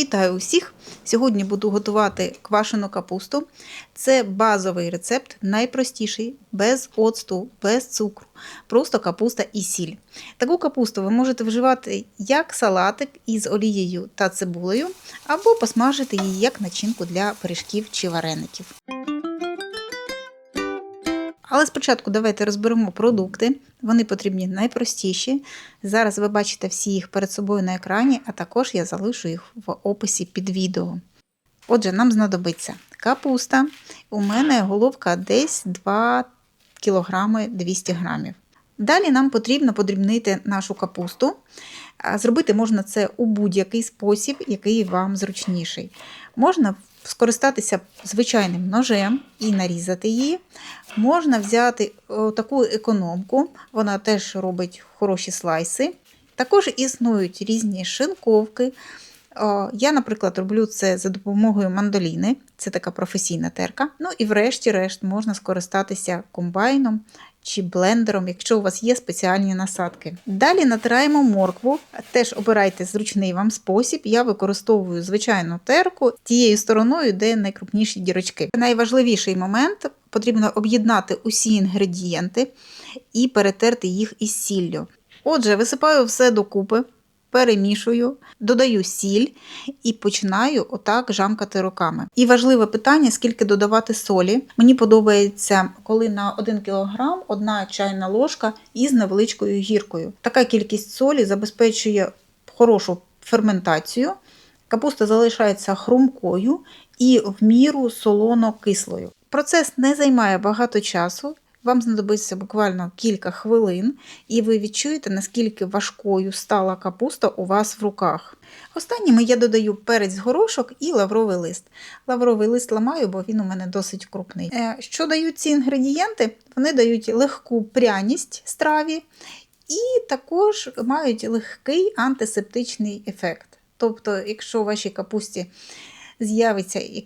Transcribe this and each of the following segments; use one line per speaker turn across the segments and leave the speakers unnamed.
Вітаю усіх! Сьогодні буду готувати квашену капусту. Це базовий рецепт, найпростіший, без оцту, без цукру, просто капуста і сіль. Таку капусту ви можете вживати як салатик із олією та цибулею, або посмажити її як начинку для пиріжків чи вареників. Але спочатку давайте розберемо продукти. Вони потрібні найпростіші. Зараз ви бачите всі їх перед собою на екрані, а також я залишу їх в описі під відео. Отже, нам знадобиться капуста. У мене головка десь 2 кг 200 г. Далі нам потрібно подрібнити нашу капусту. Зробити можна це у будь-який спосіб, який вам зручніший. Можна скористатися звичайним ножем і нарізати її. Можна взяти таку економку, вона теж робить хороші слайси. Також існують різні шинковки. Я, наприклад, роблю це за допомогою мандоліни, це така професійна терка. Ну і врешті-решт можна скористатися комбайном чи блендером, якщо у вас є спеціальні насадки. Далі натираємо моркву, теж обирайте зручний вам спосіб. Я використовую звичайну терку тією стороною, де найкрупніші дірочки. Найважливіший момент потрібно об'єднати усі інгредієнти і перетерти їх із сіллю. Отже, висипаю все докупи перемішую, додаю сіль і починаю отак жамкати руками. І важливе питання, скільки додавати солі. Мені подобається, коли на 1 кг одна чайна ложка із невеличкою гіркою. Така кількість солі забезпечує хорошу ферментацію. Капуста залишається хрумкою і в міру солоно-кислою. Процес не займає багато часу, вам знадобиться буквально кілька хвилин, і ви відчуєте, наскільки важкою стала капуста у вас в руках. Останніми я додаю перець горошок і лавровий лист. Лавровий лист ламаю, бо він у мене досить крупний. Е, що дають ці інгредієнти? Вони дають легку пряність страві і також мають легкий антисептичний ефект. Тобто, якщо у вашій капусті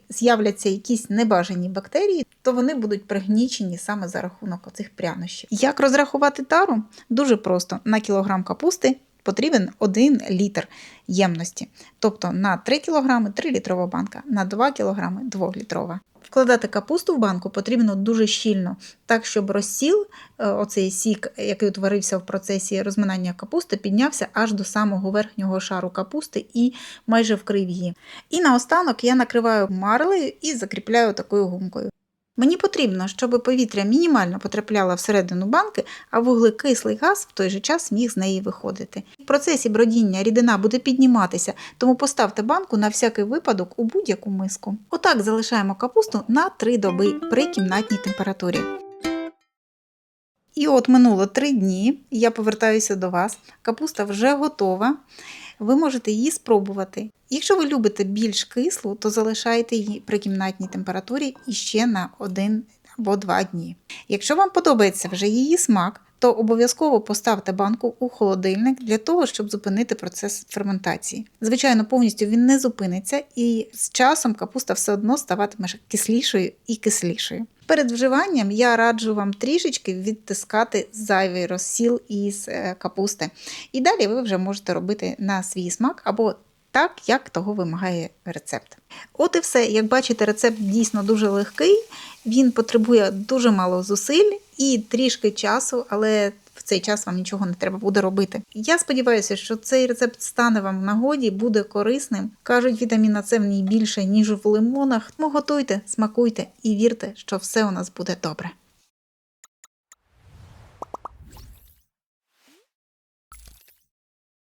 з'являться якісь небажані бактерії, то вони будуть пригнічені саме за рахунок цих прянощів. Як розрахувати тару? Дуже просто на кілограм капусти. Потрібен 1 літр ємності. Тобто на 3 кг 3 літрова банка, на 2 кг 2 літрова. Вкладати капусту в банку потрібно дуже щільно, так, щоб розсіл, е, оцей сік, який утворився в процесі розминання капусти, піднявся аж до самого верхнього шару капусти і майже вкрив її. І наостанок я накриваю марлею і закріпляю такою гумкою. Мені потрібно, щоб повітря мінімально потрапляло всередину банки, а вуглекислий газ в той же час міг з неї виходити. В процесі бродіння рідина буде підніматися, тому поставте банку на всякий випадок у будь-яку миску. Отак залишаємо капусту на 3 доби при кімнатній температурі. І от минуло 3 дні, я повертаюся до вас. Капуста вже готова. Ви можете її спробувати. Якщо ви любите більш кислу, то залишайте її при кімнатній температурі іще на 1 або 2 дні. Якщо вам подобається вже її смак, то обов'язково поставте банку у холодильник для того, щоб зупинити процес ферментації. Звичайно, повністю він не зупиниться, і з часом капуста все одно ставатиме кислішою і кислішою. Перед вживанням я раджу вам трішечки відтискати зайвий розсіл із е, капусти. І далі ви вже можете робити на свій смак або так, як того вимагає рецепт. От і все. Як бачите, рецепт дійсно дуже легкий, він потребує дуже мало зусиль і трішки часу, але в цей час вам нічого не треба буде робити. Я сподіваюся, що цей рецепт стане вам в нагоді, буде корисним. Кажуть, вітаміна С в ній більше, ніж в лимонах. Тому готуйте, смакуйте і вірте, що все у нас буде добре.